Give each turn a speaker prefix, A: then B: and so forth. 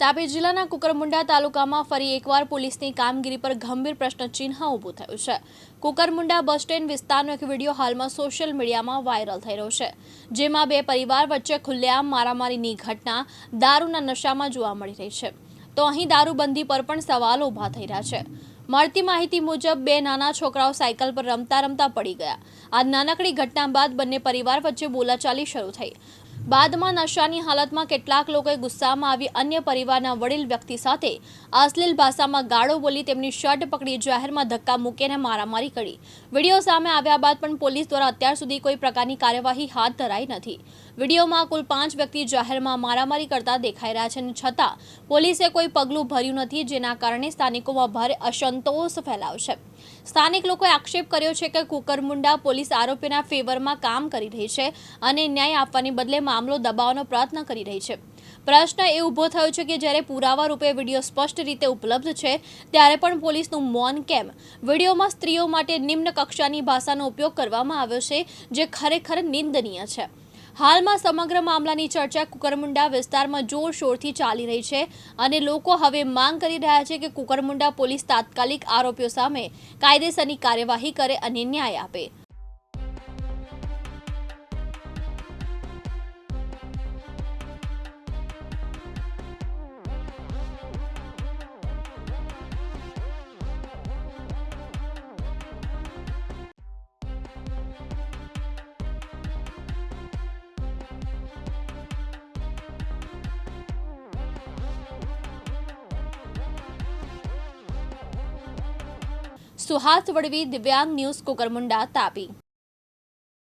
A: તાપી જિલ્લાના કુકરમુંડા તાલુકામાં ફરી એકવાર પોલીસની કામગીરી પર ગંભીર પ્રશ્નચિહ્ન ઊભું થયું છે. કુકરમુંડા બસ સ્ટેન્ડ વિસ્તારનો એક વીડિયો હાલમાં સોશિયલ મીડિયામાં વાયરલ થઈ રહ્યો છે. જેમાં બે પરિવાર વચ્ચે ખુલ્લેઆમ મારામારીની ઘટના દારૂના નશામાં જોવા મળી રહી છે. તો અહીં દારૂબંધી પર પણ સવાલો ઊભા થઈ રહ્યા છે. મળતી માહિતી મુજબ બે નાના છોકરાઓ સાયકલ પર રમતા રમતા પડી ગયા. આ નાનકડી ઘટના બાદ બંને પરિવાર વચ્ચે બોલાચાલી શરૂ થઈ. બાદમાં નશાની હાલતમાં કેટલાક લોકોએ ગુસ્સામાં આવી અન્ય પરિવારના વડીલ વ્યક્તિ સાથે અશ્લીલ ભાષામાં ગાળો બોલી તેમની શર્ટ પકડી જાહેરમાં ધક્કા મૂકીને મારામારી કરી. વીડિયો સામે આવ્યા બાદ પણ પોલીસ દ્વારા અત્યાર સુધી કોઈ પ્રકારની કાર્યવાહી હાથ ધરાઈ નથી. વિડીયોમાં કુલ પાંચ વ્યક્તિ જાહેરમાં મારામારી કરતા દેખાઈ રહ્યા છે અને છતાં પોલીસે કોઈ પગલું ભર્યું નથી, જેના કારણે સ્થાનિકોમાં ભારે અસંતોષ ફેલાવશે. સ્થાનિક લોકોએ આક્ષેપ કર્યો છે કે કુકરમુંડા પોલીસ આરોપીના ફેવરમાં કામ કરી રહી છે અને ન્યાય આપવાની બદલે મામલો દબાવવાનો પ્રયત્ન કરી રહી છે. પ્રશ્ન એ ઊભો થયો છે કે જ્યારે પુરાવા રૂપે વીડિયો સ્પષ્ટ રીતે ઉપલબ્ધ છે, ત્યારે પણ પોલીસનું મૌન કેમ? વિડીયોમાં સ્ત્રીઓ માટે નિમ્ન કક્ષાની ભાષાનો ઉપયોગ કરવામાં આવ્યો છે, જે ખરેખર નિંદનીય છે. હાલમાં સમગ્ર મામલાની ચર્ચા કુકરમુંડા વિસ્તારમાં જોરશોરથી ચાલી રહી છે અને લોકો હવે માંગ કરી રહ્યા છે કે કુકરમુંડા પોલીસ તાત્કાલિક આરોપીઓ સામે કાયદેસરની કાર્યવાહી કરે અને ન્યાય આપે. સુહાસ વડવી દિવ્યાંગ ન્યૂઝ કુકરમુંડા તાપી.